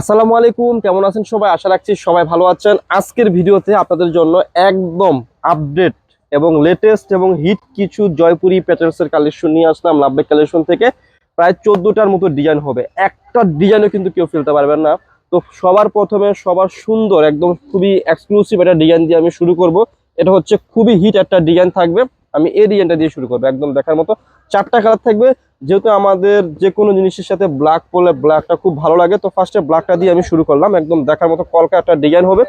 আসসালামু আলাইকুম, কেমন আছেন সবাই? আশা রাখছি সবাই ভালো আছেন। আজকের ভিডিওতে আপনাদের জন্য একদম আপডেট এবং লেটেস্ট এবং হিট কিছু জয়পুরি প্যাটার্নসের কালেকশন নিয়ে আসলাম লাভবেক কালেকশন থেকে। প্রায় চোদ্দটার মতো ডিজাইন হবে। একটা ডিজাইনও কিন্তু কেউ ফেলতে পারবেন না। তো সবার প্রথমে, সবার সুন্দর, একদম খুবই এক্সক্লুসিভ একটা ডিজাইন দিয়ে আমি শুরু করব। এটা হচ্ছে খুবই হিট একটা ডিজাইন থাকবে। আমি এই ডিজাইনটা দিয়ে শুরু করব, একদম দেখার মতো। চারটা কালার থাকবে। যেহেতু আমাদের যে কোনো জিনিসের সাথে ব্ল্যাক পরলে ব্ল্যাকটা খুব ভালো লাগে, তো ফার্স্টে ব্ল্যাকটা দিয়ে আমি শুরু করলাম। একদম দেখার মতো কলকা একটা ডিজাইন হবে।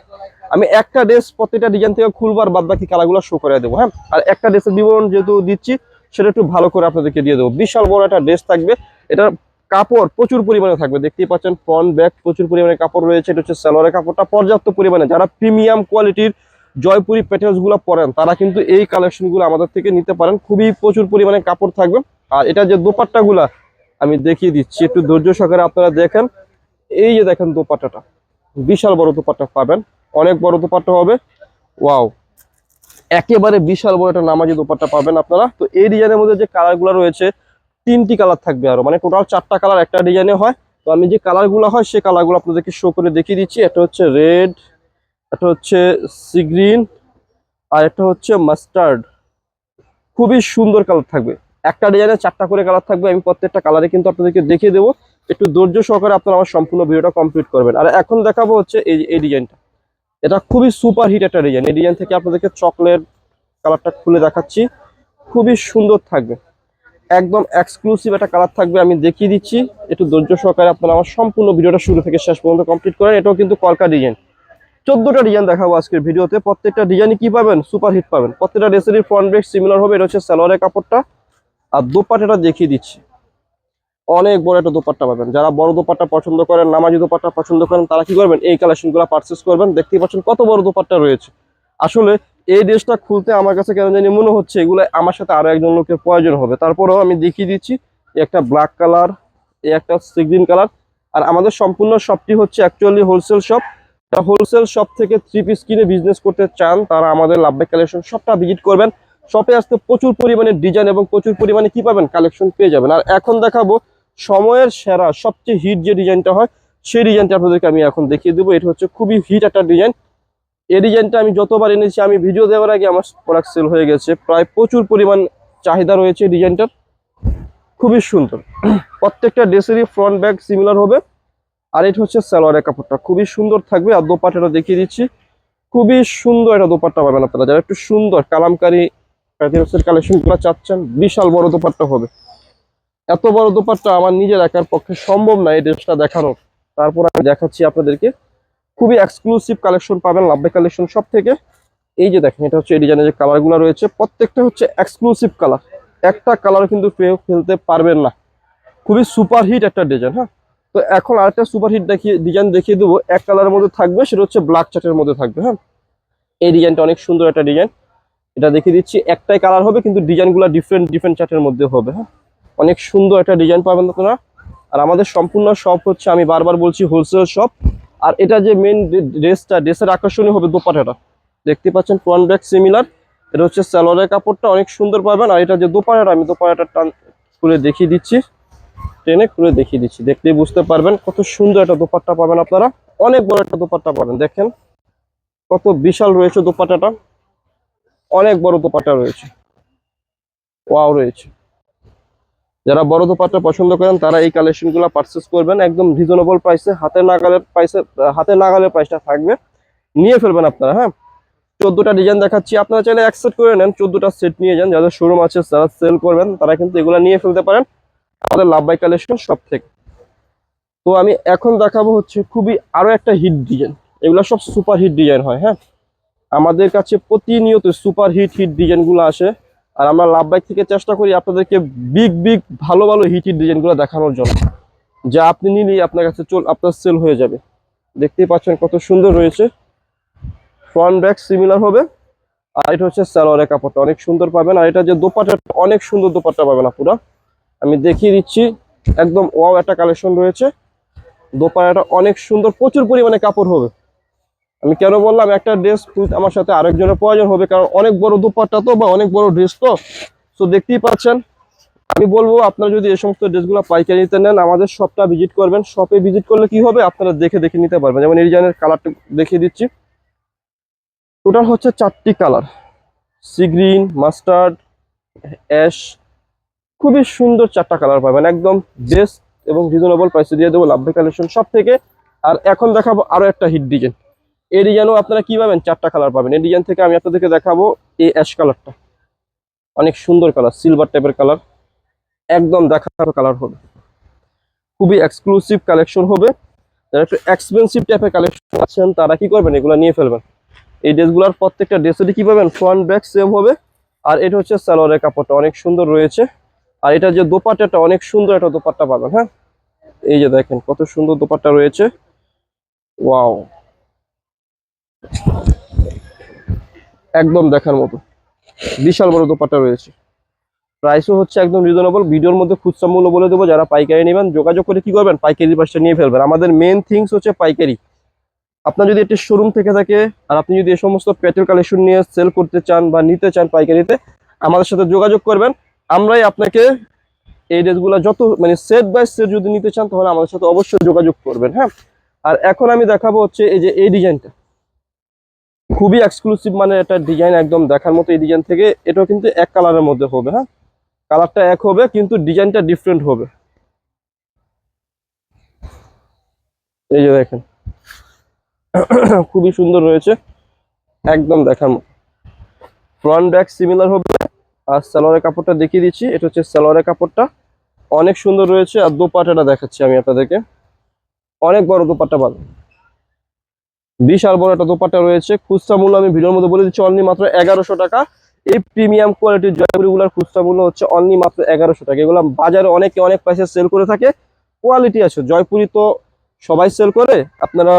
আমি একটা ড্রেস প্রত্যেকটা ডিজাইন থেকে খুলবো আর বাদ বাকি কালারগুলো শো করে দেবো হ্যাঁ? আর একটা ড্রেসের বিবরণ যেহেতু দিচ্ছি, সেটা একটু ভালো করে আপনাদেরকে দিয়ে দেবো। বিশাল বড় একটা ড্রেস থাকবে। এটা কাপড় প্রচুর পরিমাণে থাকবে। দেখতেই পাচ্ছেন ফ্রন্ট ব্যাক প্রচুর পরিমাণে কাপড় রয়েছে। এটা হচ্ছে সালোয়ারের কাপড়টা। পর্যাপ্ত পরিমাণে। যারা প্রিমিয়াম কোয়ালিটির জয়পুরি প্যাটার্নসগুলো পরেন, তারা কিন্তু এই কালেকশনগুলো আমাদের থেকে নিতে পারেন। খুবই প্রচুর পরিমাণে কাপড় থাকবে। আর এটা যে দোপাট্টা গুলা আমি দেখিয়ে দিচ্ছি, একটু ধৈর্য সহকারে আপনারা দেখেন। এই যে দেখেন দোপাট্টাটা, বিশাল বড় দোপাট্টা পাবেন। অনেক বড় দোপাট্টা হবে। ওয়াও, একেবারে বিশাল বড় একটা নামাজি দোপাট্টা পাবেন আপনারা। তো এই ডিজাইনের মধ্যে যে কালারগুলো রয়েছে, তিনটি কালার থাকবে আরও। মানে টোটাল চারটা কালার একটা ডিজাইনে হয়। তো আমি যে কালারগুলো হয় সেই কালারগুলো আপনাদেরকে শো করে দেখিয়ে দিচ্ছি। এটা হচ্ছে রেড এটা হচ্ছে সি গ্রিন আর একটা হচ্ছে মাস্টার্ড খুবই সুন্দর কালার থাকবে। একটা ডিজাইনে চারটা করে কালার থাকবে। আমি প্রত্যেকটা কালারে কিন্তু আপনাদেরকে দেখিয়ে দেবো। একটু ধৈর্য সহকারে আপনারা আমার সম্পূর্ণ ভিডিওটা কমপ্লিট করবেন। আর এখন দেখাবো হচ্ছে এই এই ডিজাইনটা এটা খুবই সুপার হিট একটা ডিজাইন এই ডিজাইন থেকে আপনাদেরকে চকলেট কালারটা খুলে দেখাচ্ছি। খুবই সুন্দর থাকবে। একদম এক্সক্লুসিভ একটা কালার থাকবে। আমি দেখিয়ে দিচ্ছি। একটু ধৈর্য সহকারে আপনারা আমার সম্পূর্ণ ভিডিওটা শুরু থেকে শেষ পর্যন্ত কমপ্লিট করেন। এটাও কিন্তু কলকা ডিজাইন চোদ্দটা ডিজাইন দেখাবো আজকের ভিডিওতে। প্রত্যেকটা ডিজাইনে কি পাবেন? সুপার হিট পাবেন। প্রত্যেকটা ড্রেসেরই ফ্রন্ট ব্রেক সিমিলার হবে। এটা হচ্ছে সালোয়ারের কাপড়টা। আর দোপাট্টাটা দেখিয়ে দিচ্ছি। অনেক বড় একটা দোপাট্টা পাবেন। যারা বড় দোপাট্টা পছন্দ করেন, নামাজি দোপাট্টা পছন্দ করেন, তারা কি করবেন? এই কালেকশনগুলো পারচেস করবেন। দেখতেই পাচ্ছেন কত বড় দোপাট্টা রয়েছে। আসলে এই ড্রেসটা খুলতে আমার কাছে কেন জানি মনে হচ্ছে এগুলো আমার সাথে আরও একজন লোকের প্রয়োজন হবে। তারপরেও আমি দেখিয়ে দিচ্ছি একটা ব্ল্যাক কালার এই একটা সিগ্রিন কালার আর আমাদের সম্পূর্ণ শপটি হচ্ছে অ্যাকচুয়ালি হোলসেল শপ তা হোলসেল শপ থেকে থ্রি পিস কিনে বিজনেস করতে চান, তারা আমাদের লাভবাই কালেকশন শপটা ভিজিট করবেন। শপে আসতে প্রচুর পরিমাণে ডিজাইন এবং প্রচুর পরিমাণে কি পাবেন? কালেকশন পেয়ে যাবেন। আর এখন দেখাবো সময়ের সেরা, সবচেয়ে হিট যে ডিজাইনটা হয়, সেই ডিজাইনটা আপনাদেরকে আমি এখন দেখিয়ে দেবো। এটা হচ্ছে খুবই হিট একটা ডিজাইন এই ডিজাইনটা আমি যতবার এনেছি, আমি ভিডিও দেওয়ার আগে আমার প্রোডাক্ট সেল হয়ে গেছে। প্রায় প্রচুর পরিমাণ চাহিদা রয়েছে ডিজাইনটার খুবই সুন্দর। প্রত্যেকটা ড্রেসেরই ফ্রন্ট ব্যাক সিমিলার হবে। আর এটা হচ্ছে সালোয়ারের কাপড়টা। খুবই সুন্দর থাকবে, আর দোপাট্টাটা দেখিয়ে দিচ্ছি। খুবই সুন্দর একটা দোপাট্টা পাবেন আপনারা, যারা একটু সুন্দর কালামকারী কালেকশনগুলো চাচ্ছেন, বিশাল বড় দোপাট্টা হবে। এত বড় দোপাট্টা আমার নিজের একার পক্ষে সম্ভব না এই ড্রেসটা দেখানোর। তারপর আমি দেখাচ্ছি আপনাদেরকে। খুবই এক্সক্লুসিভ কালেকশন পাবেন লাভবে কালেকশন সব থেকে। এই যে দেখেন, এটা হচ্ছে এই ডিজাইনের যে কালারগুলো রয়েছে, প্রত্যেকটা হচ্ছে এক্সক্লুসিভ কালার একটা কালার কিন্তু ফেলতে পারবেন না। খুবই সুপার হিট একটা ডিজাইন হ্যাঁ? তো এখন আরেকটা সুপার হিট দেখিয়ে ডিজাইন দেখিয়ে দেবো। এক কালারের মধ্যে থাকবে, সেটা হচ্ছে ব্ল্যাক চার্টের মধ্যে থাকবে হ্যাঁ? এই ডিজাইনটা অনেক সুন্দর একটা ডিজাইন এটা দেখিয়ে দিচ্ছি, একটাই কালার হবে, কিন্তু ডিজাইনগুলো ডিফারেন্ট ডিফারেন্ট চার্টের মধ্যে হবে হ্যাঁ? অনেক সুন্দর একটা ডিজাইন পাবেন আপনারা। আর আমাদের সম্পূর্ণ শপ হচ্ছে, আমি বারবার বলছি হোলসেল শপ আর এটা যে মেন ড্রেসটা, ড্রেসের আকর্ষণীয় হবে দোপাটাটা দেখতে পাচ্ছেন ফ্রন্ট ব্যাক সিমিলার এটা হচ্ছে সালোয়ারের কাপড়টা, অনেক সুন্দর পাবেন। আর এটা যে দোপাটাটা আমি দোপাটাটা টান খুলে দেখিয়ে দিচ্ছি। টেনে খুলে দেখিয়ে দিচ্ছি। দেখলেই বুঝতে পারবেন কত সুন্দর একটা দোপাট্টা পাবেন আপনারা। অনেক বড় একটা দোপাট্টা পাবেন, দেখেন। কত বিশাল রয়েছে দোপাট্টাটা। অনেক বড় দোপাট্টা রয়েছে। ওয়াও রয়েছে। যারা বড় দোপাট্টা পছন্দ করেন, তারা এই কালেকশনগুলা পারচেস করবেন। একদম রিজনেবল প্রাইসে হাতে নাগালের প্রাইসে হাতে নাগালের প্রাইসটা থাকবে। নিয়ে ফেলবেন আপনারা হ্যাঁ? চোদ্দটা ডিজাইন দেখাচ্ছি। আপনারা চাইলে অ্যাকসেপ্ট করে নেন, চোদ্দটা সেট নিয়ে যান। যাদের শোরুম আছে, যারা সেল করবেন, তারা কিন্তু এগুলো নিয়ে ফেলতে পারেন। আমাদের লাভ বাই কালেকশন সব থেকে তো আমি এখন দেখাবো হচ্ছে খুবই আরও একটা হিট ডিজাইন এগুলো সব সুপার হিট ডিজাইন হয় হ্যাঁ? আমাদের কাছে প্রতিনিয়ত সুপার হিট হিট ডিজাইনগুলো আসে। আর আমরা লাভ বাইক থেকে চেষ্টা করি আপনাদেরকে বিগ বিগ ভালো ভালো হিট হিট ডিজাইনগুলো দেখানোর জন্য। যা আপনি নিলেই আপনার কাছে চল, আপনার সেল হয়ে যাবে। দেখতেই পাচ্ছেন কত সুন্দর রয়েছে। ফ্রন্ট ব্যাক সিমিলার হবে। আর এটা হচ্ছে সালোয়ারের কাপড়টা। অনেক সুন্দর পাবেন। আর এটা যে দোপাট্টা অনেক সুন্দর দোপাট্টা পাবেন আপনারা আমি দেখিয়ে দিচ্ছি। একদম ওয়াও একটা কালেকশন রয়েছে। দোপাট্টাটা অনেক সুন্দর, প্রচুর পরিমাণে কাপড় হবে। আমি কেন বললাম, একটা ড্রেস আমার সাথে আরেকজনের প্রয়োজন হবে, কারণ অনেক বড় দোপাট্টা তো বা অনেক বড় ড্রেস তো। সো দেখতেই পাচ্ছেন, আমি বলব, আপনারা যদি এই সমস্ত ড্রেসগুলো পাইকারি নিতে নেন, আমাদের শপটা ভিজিট করবেন। শপে ভিজিট করলে কি হবে, আপনারা দেখে দেখে নিতে পারবেন। যেমন এই ডিজাইনের কালারটা দেখিয়ে দিচ্ছি। টোটাল হচ্ছে চারটি colour sea green mustard ash খুবই সুন্দর চারটা কালার পাবেন, একদম বেস্ট এবং রিজনেবল প্রাইসে দিয়ে দেবো লাভবে কালেকশন সব থেকে আর এখন দেখাবো আরও একটা হিট ডিজাইন এই ডিজাইনও আপনারা কি পাবেন? চারটা কালার পাবেন। এই ডিজাইন থেকে আমি আপনাদেরকে দেখাবো এই অ্যাশ কালারটা অনেক সুন্দর কালার সিলভার টাইপের কালার একদম দেখার কালার হবে। খুবই এক্সক্লুসিভ কালেকশন হবে। যারা একটু এক্সপেন্সিভ টাইপের কালেকশন আছেন, তারা কি করবেন? এগুলো নিয়ে ফেলবেন। এই ড্রেসগুলোর প্রত্যেকটা ড্রেসেরই কী পাবেন? ফ্রন্ট ব্যাক সেম হবে। আর এটা হচ্ছে সালোয়ারের কাপড়টা, অনেক সুন্দর রয়েছে। আর এটা যে দোপাট্টাটা, অনেক সুন্দর একটা দোপাট্টা পাবেন হ্যাঁ? এই যে দেখেন, কত সুন্দর দোপাট্টা রয়েছে। ওয়াও। একদম দেখার মতো। বিশাল বড় দোপাট্টা রয়েছে। প্রাইসও হচ্ছে একদম রিজনেবল ভিডিওর মধ্যে খুচরা মূল্য বলে দেবো, যারা পাইকারি নেবেন, যোগাযোগ করে কি করবেন? পাইকারি পাশটা নিয়ে ফেলবেন। আমাদের মেন থিংস হচ্ছে পাইকারি। আপনার যদি একটি শোরুম থেকে থাকে, আর আপনি যদি এই সমস্ত পেট্রোল কালেকশন নিয়ে সেল করতে চান বা নিতে চান পাইকারিতে, আমাদের সাথে যোগাযোগ করবেন। আমরাই আপনাকে এই ড্রেসগুলো যত মানে সেট বাই সেট যদি নিতে চান, তাহলে আমাদের সাথে অবশ্যই যোগাযোগ করবেন হ্যাঁ? আর এখন আমি দেখাবো হচ্ছে এই যে এই ডিজাইনটা। খুবই এক্সক্লুসিভ মানে একটা ডিজাইন একদম দেখার মতো এই ডিজাইন থেকে। এটাও কিন্তু এক কালারের মধ্যে হবে হ্যাঁ? কালারটা এক হবে, কিন্তু ডিজাইনটা ডিফারেন্ট হবে। এই যে দেখেন। খুবই সুন্দর রয়েছে একদম দেখার মতো। ফ্রন্ট ব্যাক সিমিলার হবে। আর সালোয়ারের কাপড়টা দেখিয়ে দিচ্ছি। এটা হচ্ছে সালোয়ারের কাপড়টা। অনেক সুন্দর রয়েছে আর দোপাটাটা দেখাচ্ছি আমি আপনাদেরকে। অনেক বড় দোপাট্টা পাবেন বিশাল বড় একটা দোপাট্টা রয়েছে। খুচরা মূল্য আমি ভিডিওর মধ্যে বলে দিচ্ছি অনলি মাত্র এগারোশো টাকা। এই প্রিমিয়াম কোয়ালিটির জয়পুরিগুলোর খুচরা মূল্য হচ্ছে অনলি মাত্র এগারোশো টাকা। এগুলো বাজারে অনেকে অনেক প্রাইসে সেল করে থাকে। কোয়ালিটি আছে। জয়পুরি তো সবাই সেল করে। আপনারা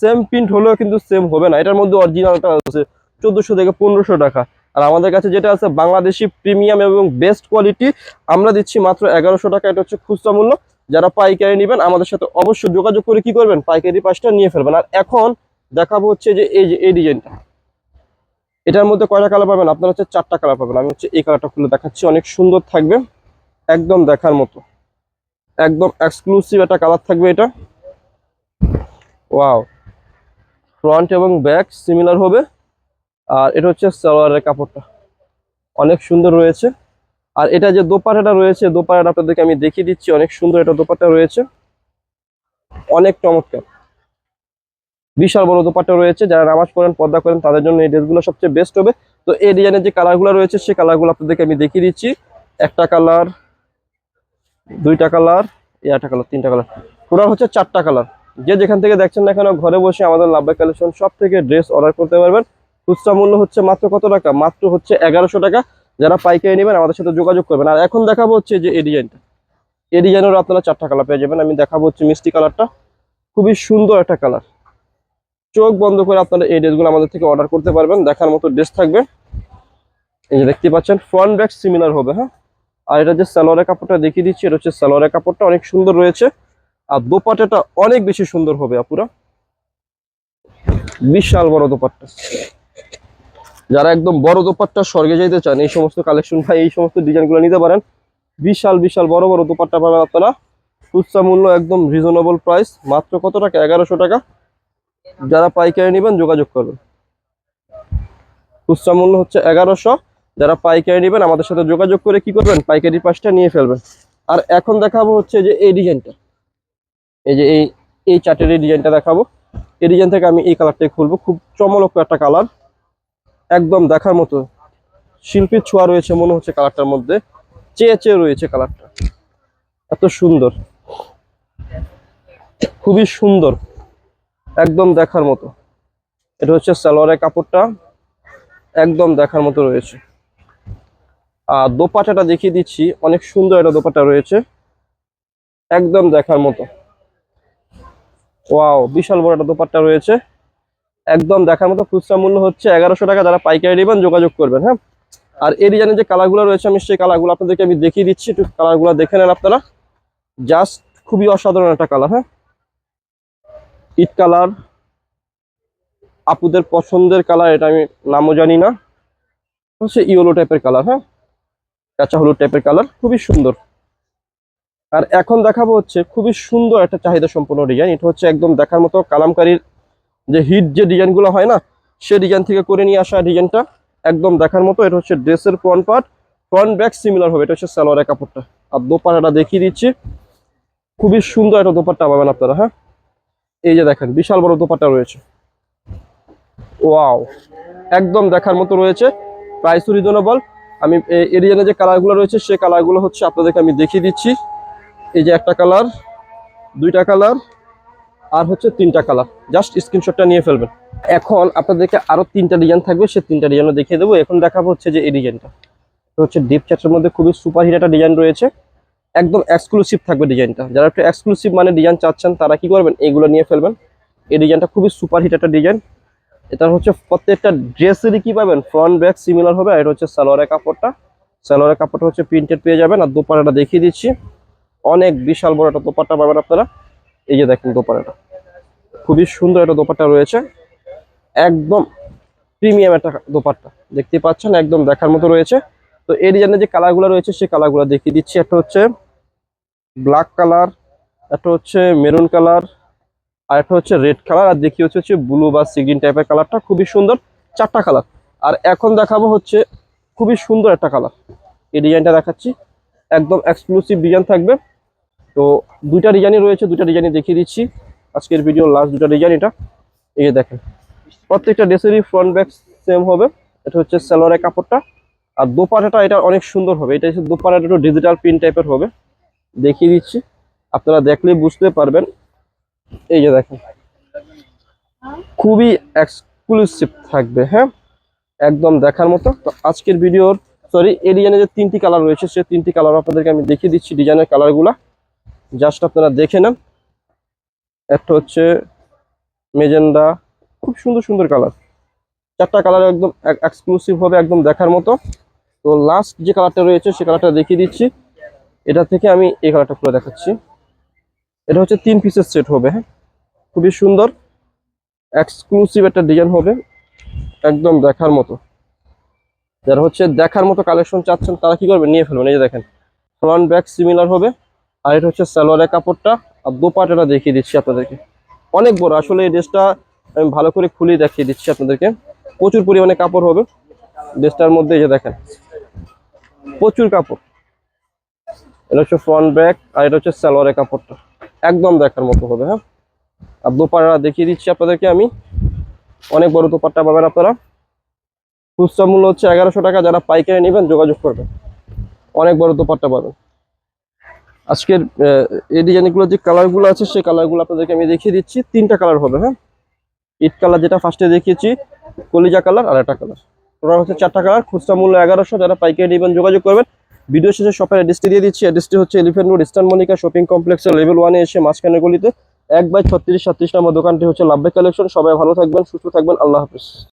সেম প্রিন্ট হলেও কিন্তু সেম হবে না। এটার মধ্যে অরিজিনালটা আছে, চোদ্দোশো থেকে পনেরোশো টাকা। আর আমাদের কাছে যেটা আছে, বাংলাদেশি প্রিমিয়াম এবং বেস্ট কোয়ালিটি, আমরা দিচ্ছি মাত্র এগারোশো টাকা। এটা হচ্ছে খুচরা মূল্য। যারা পাইকারি নেবেন, আমাদের সাথে অবশ্যই যোগাযোগ করে কি করবেন? পাইকারি পাশটা নিয়ে ফেলবেন। আর এখন দেখাবো হচ্ছে যে এই যে, এই ডিজাইনটা। এটার মধ্যে কয়টা কালার পাবেন? আপনারা হচ্ছে চারটা কালার পাবেন। আমি হচ্ছে এই কালারটা খুলে দেখাচ্ছি। অনেক সুন্দর থাকবে। একদম দেখার মতো। একদম এক্সক্লুসিভ একটা কালার থাকবে এটা। ওয়াও। ফ্রন্ট এবং ব্যাক সিমিলার হবে। আর এটা হচ্ছে সালোয়ারের কাপড়টা। অনেক সুন্দর রয়েছে। আর এটা যে দোপাটাটা রয়েছে দোপাটাটা আপনাদেরকে আমি দেখিয়ে দিচ্ছি। অনেক সুন্দর এটা দোপাটা রয়েছে। অনেক চমৎকার। বিশাল বড় দোপাট্টা রয়েছে। যারা নামাজ পড়েন, পর্দা করেন, তাদের জন্য এই ড্রেসগুলো সবচেয়ে বেস্ট হবে। তো এই ডিজাইনের যে কালারগুলো রয়েছে সেই কালারগুলো আপনাদেরকে আমি দেখিয়ে দিচ্ছি। একটা কালার, দুইটা কালার একটা কালার, তিনটা কালার। টোটাল হচ্ছে চারটা কালার। যে যেখান থেকে দেখছেন না কেন, ঘরে বসে আমাদের লাভবাই কালেকশন সব থেকে ড্রেস অর্ডার করতে পারবেন। খুচরা মূল্য হচ্ছে মাত্র কত টাকা? মাত্র হচ্ছে এগারোশো টাকা। যারা পাইকারি নেবেন, আমাদের সাথে যোগাযোগ করবেন। আর এখন দেখাবো হচ্ছে যে এই ডিজাইনটা এই ডিজাইনেরও আপনারা চারটা কালার পেয়ে যাবেন। আমি দেখাবো হচ্ছে মিষ্টি কালারটা খুবই সুন্দর একটা কালার চোখ বন্ধ করে আপনারা এই ড্রেসগুলো আমাদের থেকে অর্ডার করতে পারবেন। দেখার মতো ড্রেস থাকবে। এই যে দেখতে পাচ্ছেন ফ্রন্ট ব্যাক সিমিলার হবে হ্যাঁ? আর এটা যে সালোয়ারের কাপড়টা দেখিয়ে দিচ্ছি, এটা হচ্ছে সালোয়ারের কাপড়টা অনেক সুন্দর রয়েছে। আর দোপাট্টাটা অনেক বেশি সুন্দর হবে, আপুরা। বিশাল বড় দোপাট্টা। যারা একদম বড় দোপাট্টা স্বর্গে যেতে চান, এই সমস্ত কালেকশন ভাই এই সমস্ত ডিজাইনগুলো নিতে পারেন। বিশাল বিশাল বড় বড় দোপাট্টা পাবেন আপনারা। খুচরা মূল্য একদম রিজনেবল প্রাইস মাত্র কত টাকা? এগারোশো টাকা। যারা পাইকারি নেবেন, যোগাযোগ করবেন খুচরা মূল্য হচ্ছে এগারোশো। যারা পাইকারি নেবেন, আমাদের সাথে যোগাযোগ করে কি করবেন? পাইকারি পাশটা নিয়ে ফেলবেন। আর এখন দেখাবো হচ্ছে যে এই ডিজাইনটা এই যে এই এই চার্টের এই ডিজাইনটা দেখাবো। এই ডিজাইন থেকে আমি এই কালারটাই খুলবো। খুব চমলক একটা কালার একদম দেখার মতো। শিল্পীর ছোঁয়া রয়েছে, মনে হচ্ছে কালারটার মধ্যে। চেয়ে চেয়ে রয়েছে কালারটা। এত সুন্দর। খুবই সুন্দর। একদম দেখার মতো। এটা হচ্ছে সালোয়ারের কাপড়টা। একদম দেখার মতো রয়েছে। আর দোপাটাটা দেখিয়ে দিচ্ছি। অনেক সুন্দর একটা দোপাটা রয়েছে। একদম দেখার মতো। ওয়াও, বিশাল বড় একটা দোপাট্টা রয়েছে। একদম দেখার মতো খুচরা মূল্য হচ্ছে এগারোশো টাকা। যারা পাইকারি নেবেন যোগাযোগ করবেন হ্যাঁ? আর এই ডিজাইনের যে কালারগুলো রয়েছে, আমি সেই কালারগুলো আপনাদেরকে আমি দেখিয়ে দিচ্ছি। একটু কালারগুলো দেখে নেন আপনারা। জাস্ট খুবই অসাধারণ একটা কালার হ্যাঁ? ইট কালার আপুদের পছন্দের কালার এটা আমি নামও জানি না। হচ্ছে ইয়েলো টাইপের কালার হ্যাঁ? কাঁচা হলুদ টাইপের কালার খুবই সুন্দর। আর এখন দেখাবো হচ্ছে খুবই সুন্দর একটা চাহিদা সম্পন্ন ডিজাইন এটা হচ্ছে একদম দেখার মতো কালামকারীর যে হিট যে ডিজাইনগুলো হয় না, সে ডিজাইন থেকে করে নিয়ে আসা ডিজাইনটা একদম দেখার মতো। এটা হচ্ছে ড্রেসের front part front back similar হবে। এটা হচ্ছে সালোয়ারের কাপড়টা। আর দোপাটাটা দেখিয়ে দিচ্ছি। খুবই সুন্দর একটা দোপাট্টা পাবেন আপনারা হ্যাঁ? এই যে দেখেন, বিশাল বড় দোপাট্টা রয়েছে। ওয়াও! একদম দেখার মতো রয়েছে। প্রাইসও রিজনেবল আমি এ- এই যে কালারগুলো রয়েছে, সে কালারগুলো হচ্ছে আপনাদেরকে আমি দেখিয়ে দিচ্ছি। এই যে একটা কালার, দুইটা কালার। আর হচ্ছে তিনটা কালার। জাস্ট স্ক্রিনশটটা নিয়ে ফেলবেন। এখন আপনাদেরকে আরও তিনটা ডিজাইন থাকবে সে তিনটা ডিজাইনও দেখিয়ে দেবো। এখন দেখাবো হচ্ছে যে এই ডিজাইনটা হচ্ছে ডিপ চ্যাটের মধ্যে খুবই সুপার হিট একটা ডিজাইন রয়েছে। একদম এক্সক্লুসিভ থাকবে ডিজাইনটা যারা একটু এক্সক্লুসিভ মানে ডিজাইন চাচ্ছেন, তারা কি করবেন? এইগুলো নিয়ে ফেলবেন। এই ডিজাইনটা খুবই সুপার হিট একটা ডিজাইন এটা হচ্ছে প্রত্যেকটা ড্রেসেরই কি পাবেন? ফ্রন্ট ব্যাক সিমিলার হবে। আর এটা হচ্ছে সালোয়ারের কাপড়টা। সালোয়ারের কাপড়টা হচ্ছে প্রিন্টেড পেয়ে যাবেন। আর দোপাটাটা দেখিয়ে দিচ্ছি। অনেক বিশাল বড় একটা দোপাট্টা পাবেন আপনারা। এই যে দেখেন দোপাট্টাটা। খুবই সুন্দর একটা দোপাট্টা রয়েছে। একদম প্রিমিয়াম একটা দোপাট্টা। দেখতে পাচ্ছেন, একদম দেখার মতো রয়েছে। তো এই ডিজাইনের যে কালারগুলো রয়েছে, সেই কালারগুলো দেখিয়ে দিচ্ছি। একটা হচ্ছে ব্ল্যাক কালার একটা হচ্ছে মেরুন কালার আর একটা হচ্ছে রেড কালার আর দেখি হচ্ছে হচ্ছে ব্লু বা সিগ্রিন টাইপের কালারটা খুবই সুন্দর, চারটা কালার আর এখন দেখাবো হচ্ছে খুবই সুন্দর একটা কালার এই ডিজাইনটা দেখাচ্ছি। একদম এক্সক্লুসিভ ডিজাইন থাকবে। তো দুইটা ডিজাইনই রয়েছে, দুইটা ডিজাইনই দেখিয়ে দিচ্ছি। আজকের ভিডিও লাস্ট দুটা ডিজাইন এটা। এই যে দেখেন, প্রত্যেকটা ড্রেসেরই ফ্রন্ট ব্যাক সেম হবে। এটা হচ্ছে সালোয়ারের কাপড়টা। আর দোপাটাটা এটা অনেক সুন্দর হবে। এটা হচ্ছে দোপাটাটা একটু ডিজিটাল প্রিন্ট টাইপের হবে। দেখিয়ে দিচ্ছি। আপনারা দেখলে বুঝতে পারবেন। এই যে দেখেন, খুবই এক্সক্লুসিভ থাকবে হ্যাঁ? একদম দেখার মতো। তো আজকের ভিডিওর সরি এই ডিজাইনের যে তিনটি কালার রয়েছে, সে তিনটি কালার আপনাদেরকে আমি দেখিয়ে দিচ্ছি। ডিজাইনের কালারগুলা জাস্ট আপনারা দেখে নেন। একটা হচ্ছে মেজেন্ডা, খুব সুন্দর সুন্দর কালার চারটা কালার একদম এক্সক্লুসিভ হবে একদম দেখার মতো। তো লাস্ট যে কালারটা রয়েছে, সে কালারটা দেখিয়ে দিচ্ছি। এটা থেকে আমি এই কালারটা খুলে দেখাচ্ছি। এটা হচ্ছে তিন পিসের সেট হবে হ্যাঁ? খুবই সুন্দর। এক্সক্লুসিভ একটা ডিজাইন হবে, একদম দেখার মতো। যারা হচ্ছে দেখার মতো কালেকশন চাচ্ছেন, তারা কি করবে নিয়ে ফেলবেন। এই যে দেখেন ফ্রন্ট ব্যাক সিমিলার হবে। আর এটা হচ্ছে সালোয়ারের কাপড়টা। আর দোপাটাটা দেখিয়ে দিচ্ছি আপনাদেরকে। অনেক বড়, আসলে এই ড্রেসটা আমি ভালো করে খুলে দেখিয়ে দিচ্ছি আপনাদেরকে। প্রচুর পরিমাণে কাপড় হবে। ড্রেসটার মধ্যে এই যে দেখেন, প্রচুর কাপড়। এটা হচ্ছে ফ্রন্ট ব্যাক আর এটা হচ্ছে সালোয়ারের কাপড়টা। একদম দেখার মতো হবে হ্যাঁ? আর দোপাটা দেখিয়ে দিচ্ছি আপনাদেরকে আমি। অনেক বড় দোপাট্টা পাবেন আপনারা। খুচরা মূল্য হচ্ছে এগারোশো টাকা। যারা পাইকারি নেবেন যোগাযোগ করবেন। অনেক বড় দোপাট্টা পাবেন। আজকের এই ডিজাইনগুলো যে কালারগুলো আছে, সেই কালারগুলো আপনাদেরকে আমি দেখিয়ে দিচ্ছি। তিনটা কালার হবে হ্যাঁ? ইট কালার যেটা ফার্স্টে দেখিয়েছি, কলিজা কালার আর একটা কালার টোটাল হচ্ছে চারটা কালার খুচরা মূল্য এগারোশো, যারা পাইকারি নেবেন যোগাযোগ করবেন। ভিডিও শেষে শপের অ্যাড্রেসটি দিয়ে দিচ্ছি। অ্যাড্রেসটি হচ্ছে elephant road eastern Monica shopping কমপ্লেক্সের লেভেল ওয়ানে এসে মাঝখানে গলিতে। এক বাই ছত্রিশ সাতত্রিশ নম্বর দোকানটি হচ্ছে লাভবে কালেকশন সবাই ভালো থাকবেন, সুস্থ থাকবেন। আল্লাহ হাফিজ।